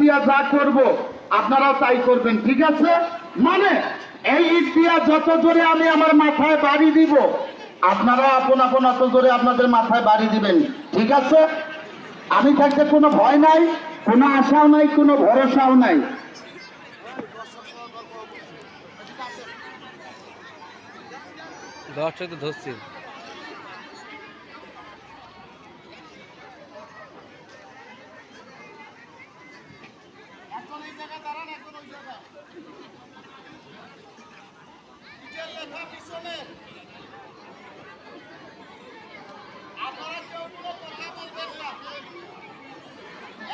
দিয়া যা করব, আপনারাও তাই করবেন, ঠিক আছে? মানে এই ইট দিয়া যত জোরে আমি আমার মাথায় বাড়ি দিব আপনারা আপন আপন অত জোরে আপনাদের মাথায় বাড়ি দিবেন, ঠিক আছে? আমি থাকতে কোনো ভয় নাই, কোনো আশাও নাই, কোনো ভরসাও নাই। দশটা তো ধরছি। আপনারা কেউ কোনো কথা বলবেন না।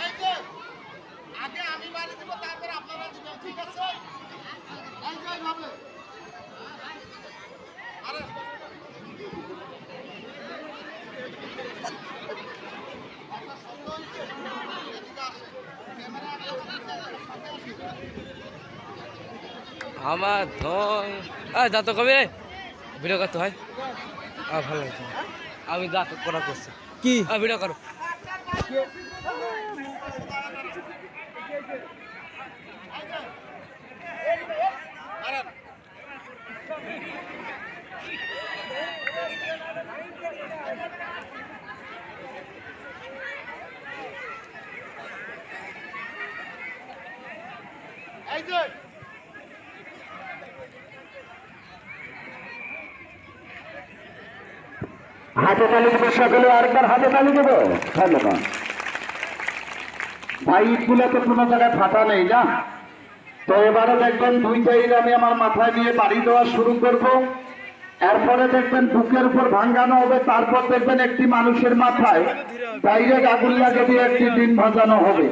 এই যে, আগে আমি বাড়ি দিব, তারপর আপনারা দিবেন, ঠিক আছে? এই যে এইভাবে। আরে। আমার ধন। যা তো কবে। ভিডিও করতে হয়। আ ভালো লাগছে। আমি যা তো করা করছি। কি? ভিডিও করো। এই যে হাতে তালি দেবো সকলে, আরেকবার হাতে তালি দেবো। ধন্যবাদ। ভাই ইটগুলো তো কোনো জায়গায় ফাটা নেই, না? তো এবারে দেখবেন দুই ইট আমি আমার মাথায় নিয়ে বাড়ি দেওয়া শুরু করব। এরপরে দেখবেন বুকের উপর ভাঙ্গানো হবে, তারপর দেখবেন একটি মানুষের মাথায় ডাইরেক্ট আগুন লাগে দিয়ে একটি ডিম ভাজানো হবে।